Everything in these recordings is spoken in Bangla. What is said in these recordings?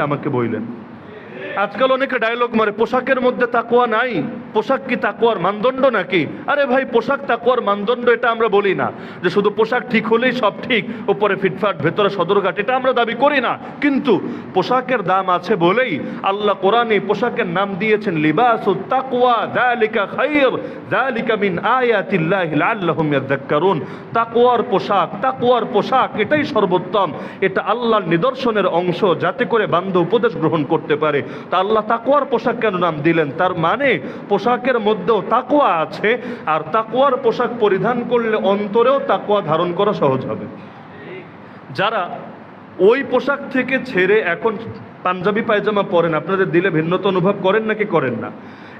আমাকে বইলেন। আজকাল অনেকে ডায়লগ মারে পোশাকের মধ্যে তাকুয়া নাই। পোশাক কি তাকুয়ার মানদণ্ড নাকি? আরে ভাই, পোশাক তাকুয়ার মানদণ্ড এটা আমরা বলি না। যে শুধু পোশাক ঠিক হলেই সব ঠিক, উপরে ফিটফাট, ভেতরে সদরঘাট, এটা আমরা দাবি করি না। কিন্তু পোশাকের দাম আছে বলেই আল্লাহ কোরআনে পোশাকের নাম দিয়েছেন, লিবাসু তাকওয়া যালিকা খায়র যালিকা মিন আয়াতিল্লাহি লাআল্লাহুম ইয়াযাক্কারুন তাকওয়ার পোশাক তাকওয়ার পোশাক, এটাই সর্বোত্তম। এটা আল্লাহর নিদর্শনের অংশ যাতে করে বান্ধব উপদেশ গ্রহণ করতে পারে। তা আল্লাহ তাকওয়ার পোশাক কেন নাম দিলেন? তার মানে পোশাকের মধ্যেও তাকুয়া আছে, আর তাকুয়ার পোশাক পরিধান করলে অন্তরেও তাকুয়া ধারণ করা সহজ হবে। যারা ওই পোশাক থেকে ছেড়ে এখন পাঞ্জাবি পায়জামা পরেন, আপনাদের দিলে ভিন্নতা অনুভব করেন নাকি করেন না?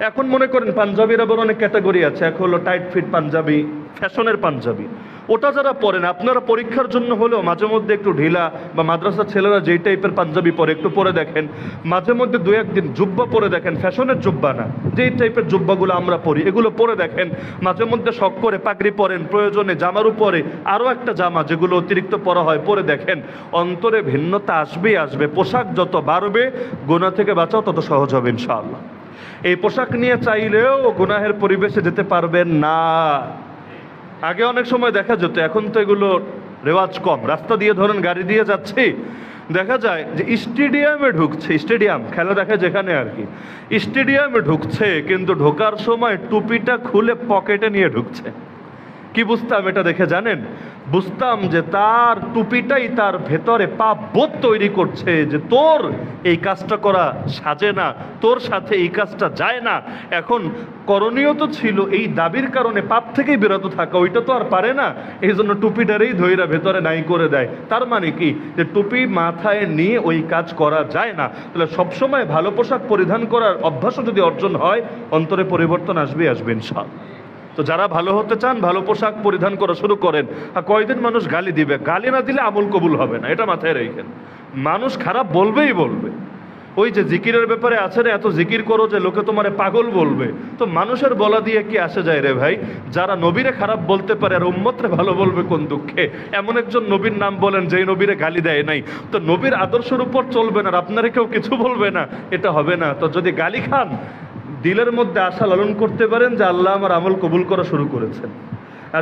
এখন মনে করেন পাঞ্জাবির আবার অনেক ক্যাটাগরি আছে। এক হলো টাইট ফিট পাঞ্জাবি ফ্যাশনের পাঞ্জাবি। ওটা যারা পরেন আপনারা পরীক্ষার জন্য হলেও মাঝে মধ্যে একটু ঢিলা বা মাদ্রাসার ছেলেরা যেই টাইপের পাঞ্জাবি পরে একটু পরে দেখেন, মাঝে মধ্যে দু একদিন জুব্বা পরে দেখেন, ফ্যাশনের জুব্বা না, যেই টাইপের জুব্বাগুলো আমরা পরি, এগুলো পরে দেখেন, মাঝে মধ্যে শখ করে পাগড়ি পরেন, প্রয়োজনে জামার উপরে আরও একটা জামা যেগুলো অতিরিক্ত পরা হয়, পরে দেখেন, অন্তরে ভিন্নতা আসবেই আসবে, পোশাক যত বাড়বে গোনা থেকে বাঁচাও তত সহজ হবে, ইনশাআল্লাহ। এই পোশাক নিয়ে চাইলেও গুনাহের পরিবেশে যেতে পারবেন না। আগে অনেক সময় দেখা যেত, এখন তো এগুলো রেওয়াজ কম। রাস্তা দিয়ে ধরেন গাড়ি দিয়ে যাচ্ছি, দেখা যায় যে স্টেডিয়ামে ঢুকছে, স্টেডিয়াম, খেলা দেখা যেখানে আর কি। স্টেডিয়ামে ঢুকছে, কিন্তু ঢোকার সময় টুপিটা খুলে পকেটে নিয়ে ঢুকছে। কি বুঝতাম এটা দেখে জানেন? বুঝতাম যে তার টুপিটাই তার ভেতরে পাপ বোধ তৈরি করছে যে তোর এই কাজটা করা সাজে না, তোর সাথে এই কাজটা যায় না। এখন করণীয় তো ছিল এই দাবির কারণে পাপ থেকেই বিরত থাকা, ওইটা তো আর পারে না। এই জন্য টুপিটারেই ধৈরা ভেতরে নাই করে দেয়। তার মানে কি? যে টুপি মাথায় নিয়ে ওই কাজ করা যায় না। তাহলে সবসময় ভালো পোশাক পরিধান করার অভ্যাসও যদি অর্জন হয়, অন্তরে পরিবর্তন আসবে আসবে ইনশাআল্লাহ। তো যারা ভালো হতে চান, ভালো পোশাক পরিধান করা শুরু করেন। আর কয়দিন মানুষ গালি দিবে? গালি না দিলে আমল কবুল হবে না, এটা মাথায় রেখেন মানুষ খারাপ বলবেই বলবে। ওই যে জিকিরের ব্যাপারে আছে রে, এত জিকির করো যে লোকে তোমারে পাগল বলবে। তো মানুষের বলা দিয়ে কি আসে যায় রে ভাই? যারা নবীরে খারাপ বলতে পারে আর উম্মতরে ভালো বলবে কোন দুঃখে? এমন একজন নবীর নাম বলেন যেই নবীরে গালি দেয় নাই। তো নবীর আদর্শের উপর চলবে না আর আপনারা কেউ কিছু বলবে না, এটা হবে না। তো যদি গালি খান দিলের মধ্যে আশা লালন করতে পারেন যে আল্লাহ আমার আমল কবুল করা শুরু করেছেন।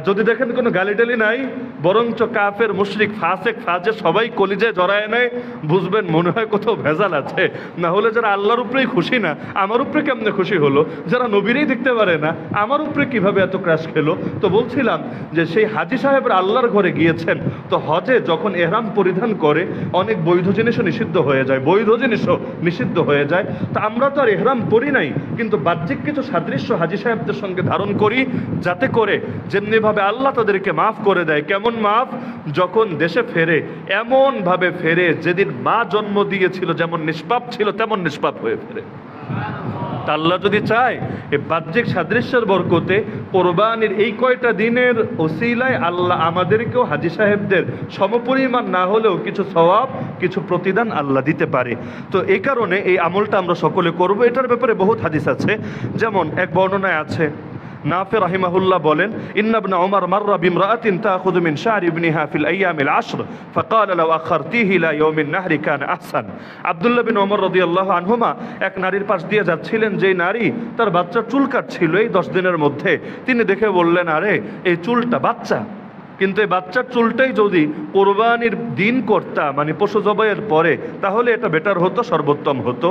যদি দেখেন কোনো গালিটালি নাই, বরঞ্চ কাফের, মুশরিক, ফাসেক ফাজে সবাই কলিজে জড়ায় নেয়, বুঝবেন মনে হয় কোথাও ভেজাল আছে। না হলে যারা আল্লাহর উপরেই খুশি না, আমার উপরে কেমনে খুশি হলো? যারা নবীরেই দেখতে পারে না, আমার উপরে কীভাবে এত ক্রাশ খেলো? তো বলছিলাম যে সেই হাজি সাহেবরা আল্লাহর ঘরে গিয়েছেন, তো হজে যখন এহরাম পরিধান করে, অনেক বৈধ জিনিসও নিষিদ্ধ হয়ে যায়, বৈধ জিনিসও নিষিদ্ধ হয়ে যায়। তা আমরা তো আর এহরাম পরি নাই, কিন্তু বাহ্যিক কিছু সাদৃশ্য হাজি সাহেবদের সঙ্গে ধারণ করি, যাতে করে যেমনিভাবে আল্লাহ তাদেরকে মাফ করে দেয়, কেমন মাফ? যখন দেশে ফেরে, এমনভাবে ফেরে, যেদিন মা জন্ম দিয়েছিল, যেমন নিষ্পাপ ছিল, তেমন নিষ্পাপ হয়ে ফেরে। আল্লাহ যদি চায় এই বাহ্যিক সাদৃশ্যের বরকতে কোরবানির এই কয়টা দিনের ওসিলায় আল্লাহ আমাদেরকেও হাজি সাহেবদের সমপরিমাণ না হলেও কিছু স্বভাব কিছু প্রতিদান আল্লাহ দিতে পারে। তো এই কারণে এই আমলটা আমরা সকলে করব। এটার ব্যাপারে বহুত হাদিস আছে। যেমন এক বর্ণনায় আছে নাফে রাহিমাহুল্লাহ বলেন ইন্নাবনা ওমর মাররা বিমরাতিন তাখুযু মিন শা'রি ইবনিহা ফিল আইয়ামিল আশর। ফাকাল, লাউ আখারতিহি ইলা ইয়াউমিন নাহরি কান আহসান। আব্দুল্লাহ বিন ওমর রাদিয়াল্লাহু আনহুমা এক নারীর পাশ দিয়ে যাচ্ছিলেন, যেই নারী তার বাচ্চা চুল কাটছিল এই দশ দিনের মধ্যে। তিনি দেখে বললেন, আরে, এই চুলটা বাচ্চা। কিন্তু এই বাচ্চার চুলটাই যদি কোরবানির দিন করতা মানে পশু জবাইয়ের পরে, তাহলে এটা বেটার হতো, সর্বোত্তম হতো।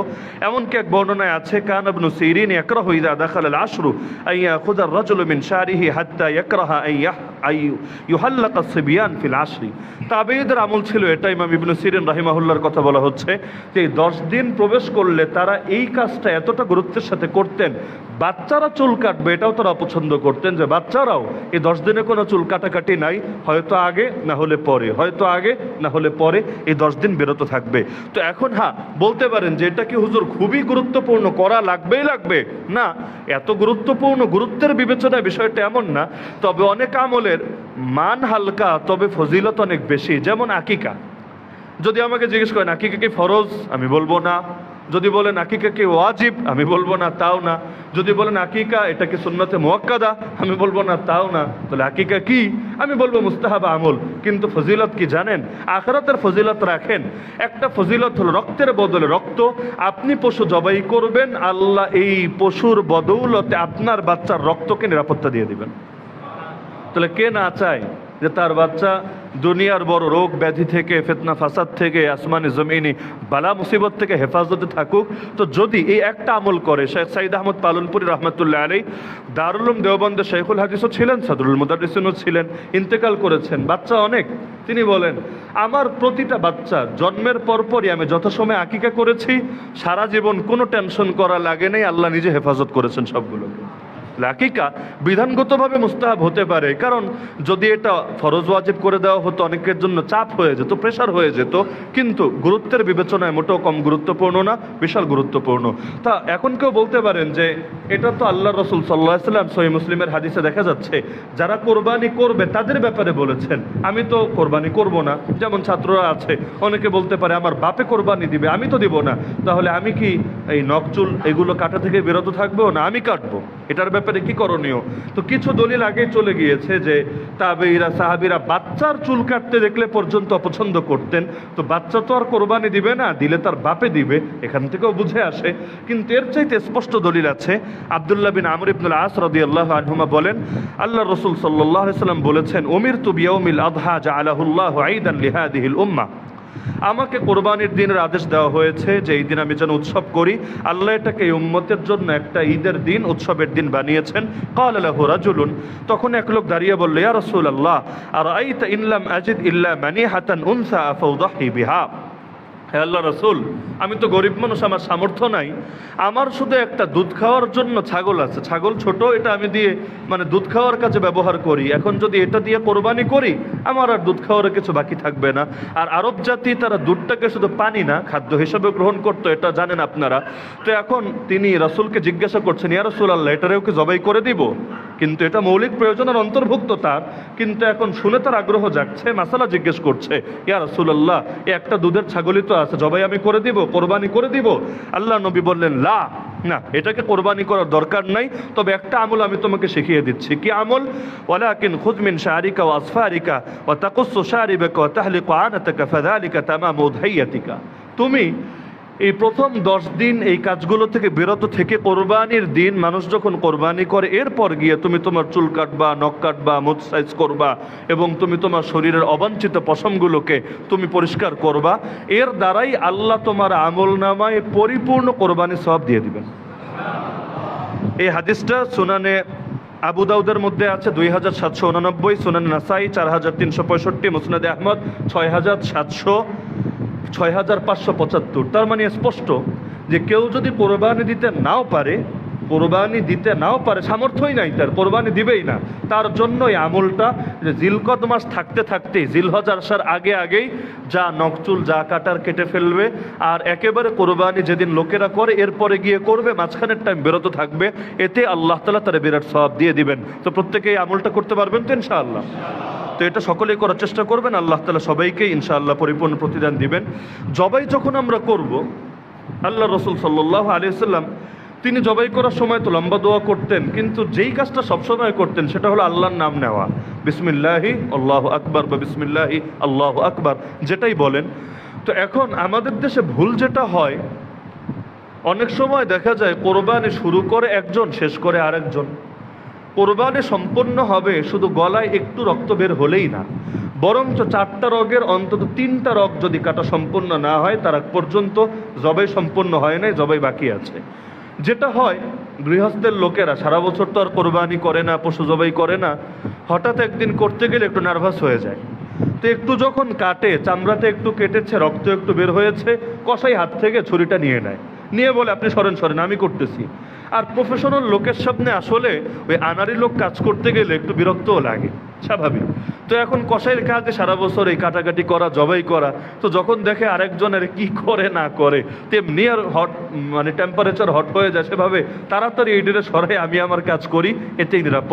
এমনকি এক বর্ণনায় আছে, কান আবনু সিরিন ইয়াকরাহু ইযা দাখাল আল আশরু আইয়া ইয়াখুযা আর-রাজুলু মিন শারিহি হাত্তা ইয়াকরাহা আই ইয়াহ আই ইউহাল্লাকা সিবিয়ান ফিল আশরি। তাবেঈদের আমল ছিল এটা, ইমাম ইবনু সিরিন রাহিমাহুল্লাহর কথা বলা হচ্ছে, যে এই দশ দিন প্রবেশ করলে তারা এই কাজটা এতটা গুরুত্বের সাথে করতেন, বাচ্চারা চুল কাটবে, এটাও তারা অপছন্দ করতেন যে বাচ্চারাও, এই দশ দিনে কোনো চুল কাটাকাটি নাই হয়তো আগে, না হলে পরে। হয়তো আগে, না হলে পরে এই দশ দিন বিরত থাকবে। তো এখন হ্যাঁ বলতে পারেন যে এটা কি হুজুর খুবই গুরুত্বপূর্ণ? করা লাগবেই লাগবে? না, এত গুরুত্বপূর্ণ গুরুত্বের বিবেচনায় বিষয়টা এমন না, তবে অনেক আমলের মান হালকা, তবে ফজিলত অনেক বেশি। যেমন আকিকা। যদি আমাকে জিজ্ঞেস করেন, আকিকা কি ফরজ? আমি বলব না। যদি বলেন আকিকা কি ওয়াজিব, আমি বলব না, তাও না। যদি বলেন আকিকা, এটা কি সুন্নতে মোয়াক্কাদা আমি বলব না, তাও না। তাহলে আকিকা কি? আমি বলব মুস্তাহাব আমল। কিন্তু ফজিলত কি জানেন? আখরাতের ফজিলত রাখেন। একটা ফজিলত হলো রক্তের বদলে রক্ত। আপনি পশু জবাই করবেন, আল্লাহ এই পশুর বদৌলতে আপনার বাচ্চার রক্তকে নিরাপত্তা দিয়ে দিবেন। তাহলে কে না চায়? যে তার বাচ্চা দুনিয়ার বড় রোগ ব্যাধি থেকে, ফেতনা, ফাসাদ থেকে, আসমানি জমিনি, বালা মুসিবত থেকে হেফাজতে থাকুক। তো যদি এই একটা আমল করে, শেখ সাইদ আহমদ পালনপুরি রহমতুল্লাহ আলী দারুলুম দেওবন্দে শেখুল হাদিসও ছিলেন সাদুল মুদারিসিনও ছিলেন, ইন্তেকাল করেছেন। বাচ্চা অনেক, তিনি বলেন, আমার প্রতিটা বাচ্চা জন্মের পরপরই আমি যথাসময়ে আকিকা করেছি, সারা জীবন কোনো টেনশন করা লাগে নাই, আল্লাহ নিজে হেফাজত করেছেন সবগুলোকে। লাকিকা বিধানগতভাবে মুস্তাহাব হতে পারে। কারণ যদি এটা ফরজ ওয়াজিব করে দেওয়া হতো, অনেকের জন্য চাপ হয়ে যেত প্রেশার হয়ে যেত। কিন্তু গুরুত্বের বিবেচনায় মোটেও কম গুরুত্বপূর্ণ না, বিশাল গুরুত্বপূর্ণ। তা এখন কেউ বলতে পারেন যে, এটা তো আল্লাহ রসুল সাল্লাহ সাল্লাম সহি মুসলিমের হাদিসে দেখা যাচ্ছে। যারা কোরবানি করবে, তাদের ব্যাপারে বলেছেন। আমি তো কোরবানি করব না। যেমন ছাত্ররা আছে, অনেকে বলতে পারে, আমার বাপে কোরবানি দিবে, আমি তো দিব না। তাহলে আমি কি এই নকচুল এগুলো কাটা থেকে বিরত থাকব না? আমি কাটবো। এটার ব্যাপারে কি করণীয়? তো কিছু দলিল আগে চলে গিয়েছে যে তাবেইরা সাহাবিরা বাচ্চার চুল কাটতে দেখলে পর্যন্ত অপছন্দ করতেন। তো বাচ্চা তো আর কোরবানি দিবে না, দিলে তার বাপে দিবে, এখান থেকেও বুঝে আসে। কিন্তু এর চাইতে স্পষ্ট দলিল আছে। আবদুল্লাহ বিন আমর ইবনুল আস রদি আল্লাহ আনহুমা বলেন আল্লাহ রসুল আলাইহি সাল্লাম বলেছেন উমির তু বিয়াউমিল আদহা জাআলাহুল্লাহু ঈদান লিহাদিহিল উম্মাহ আমাকে কোরবানির দিনের আদেশ দেওয়া হয়েছে যে এই দিন আমি যেন উৎসব করি। আল্লাহ এটাকে এই উম্মতের জন্য একটা ঈদের দিন, উৎসবের দিন বানিয়েছেন। কাল আল্লাহ রাজুলুন। তখন এক লোক দাঁড়িয়ে বলল, ইয়া রসুল আল্লাহ আর আইতা ইনলাম আজিদ ইল্লা মানি হাতান উনসা আফৌদাহি বিহা? হে আল্লাহ রসুল, আমি তো গরিব মানুষ, আমার সামর্থ্য নাই। আমার শুধু একটা দুধ খাওয়ার জন্য ছাগল আছে। ছাগল ছোট, এটা আমি দিয়ে মানে দুধ খাওয়ার কাজে ব্যবহার করি। এখন যদি এটা দিয়ে কোরবানি করি, আমার আর দুধ খাওয়ার কিছু বাকি থাকবে না। আর আরব জাতি তারা দুধটাকে শুধু পানি না, খাদ্য হিসেবে গ্রহণ করতো, এটা জানেন আপনারা। তো এখন তিনি রসুলকে জিজ্ঞাসা করছেন, ইয়া রসুল আল্লাহ এটারেও কি জবাই করে দিব? কিন্তু এটা মৌলিক প্রয়োজনের অন্তর্ভুক্ত তার কিন্তু এখন শুনে তার আগ্রহ জাগছে, মাসালা জিজ্ঞেস করছে, ইয়া রসুল্লাহ এ একটা দুধের ছাগলই তো আছে, জবাই আমি করে দিব, কোরবানি করে দিব? আল্লাহ নবী বললেন, লা, না, এটাকে কোরবানি করার দরকার নাই, তবে একটা আমল আমি তোমাকে শিখিয়ে দিচ্ছি। কি আমল? ওয়ালাকিন খুদমিন শারিকা ও আসফারিকা ও তাকুসু শারিবাকা ও তাহলিকু আনাতাকা ফাযালিকা তামামু তুমি এই প্রথম দশ দিন এই কাজগুলো থেকে বিরত থেকে কোরবানির দিন মানুষ যখন কোরবানি করে, এরপর গিয়ে তুমি তোমার চুল কাটবা, নখ কাটবা, মুখ সাইজ করবা এবং তুমি তোমার শরীরের অবাঞ্ছিত পশমগুলোকে তুমি পরিষ্কার করবা, এর দ্বারাই আল্লাহ তোমার আমল নামায় পরিপূর্ণ কোরবানি সব দিয়ে দিবেন। এই হাদিসটা সুনানে আবু দাউদের মধ্যে আছে, দুই হাজার সাতশো উনানব্বই, সুনান নাসাই চার হাজার তিনশো পঁয়ষট্টি, মুসনাদে আহমদ ছয় হাজার সাতশো ছয় হাজার পাঁচশো পঁচাত্তর। তার মানে স্পষ্ট যে কেউ যদি কোরবানি দিতে নাও পারে কোরবানি দিতে নাও পারে, সামর্থ্যই নাই তার, কোরবানি দিবেই না। তার জন্য এই আমলটা যে জিলকদ মাস থাকতে থাকতে, জিলহজ আসার আগে আগেই যা নকচুল যা কাটার কেটে ফেলবে, আর একেবারে কোরবানি যেদিন লোকেরা করে, এরপরে গিয়ে করবে, মাঝখানের টাইম বেরোতে থাকবে, এতে আল্লাহ তালা তারা বিরাট সব দিয়ে দিবেন। তো প্রত্যেকে এই আমলটা করতে পারবেন তো ইনশাআল্লাহ? তো এটা সকলেই করার চেষ্টা করবেন, আল্লাহ তালা সবাইকে ইনশাআল্লাহ পরিপূর্ণ প্রতিদান দিবেন। জবাই যখন আমরা করব, আল্লাহ রসুল সাল্লাহ আলিয়াল্লাম তিনি জবাই করার সময় তো লম্বা দোয়া করতেন, কিন্তু যেই কাজটা সবসময় করতেন সেটা হলো আল্লাহর নাম নেওয়া। বিসমিল্লাহি, আল্লাহ আকবর বা বিসমিল্লাহি, আল্লাহ আকবর, যেটাই বলেন। তো এখন আমাদের দেশে ভুল যেটা হয়, অনেক সময় দেখা যায় কোরবানি শুরু করে একজন, শেষ করে আরেকজন। কোরবানি সম্পন্ন হবে শুধু গলায় একটু রক্ত বের হলেই না, বরঞ্চ চারটা রগের অন্তত তিনটা রগ যদি কাটা সম্পন্ন না হয়, তার আগ পর্যন্ত জবাই সম্পন্ন হয় নাই, জবাই বাকি আছে। যেটা হয়, গৃহস্থের লোকেরা সারা বছর তো আর কোরবানি করে না, পশু জবাই করে না, হঠাৎ একদিন করতে গেলে একটু নার্ভাস হয়ে যায়। তো একটু যখন কাটে, চামড়াতে একটু কেটেছে, রক্ত একটু বের হয়েছে কষাই হাত থেকে ছুরিটা নিয়ে নেয়। নিয়ে বলে, আপনি সরেন সরেন, আমি করতেছি। আর প্রফেশনাল লোকের সামনে আসলে ওই আনারি লোক কাজ করতে গেলে একটু বিরক্তও লাগে, স্বাভাবিক। তো এখন কষাইয়ের কাজে সারা বছর এই কাটাকাটি করা, জবাই করা। তো যখন দেখে আরেকজনের কি করে না করে, তেমনি আর হট মানে টেম্পারেচার হট হয়ে যায় সেভাবে, তাড়াতাড়ি এই ডেটে সরাই, আমি আমার কাজ করি, এতেই নিরাপদ।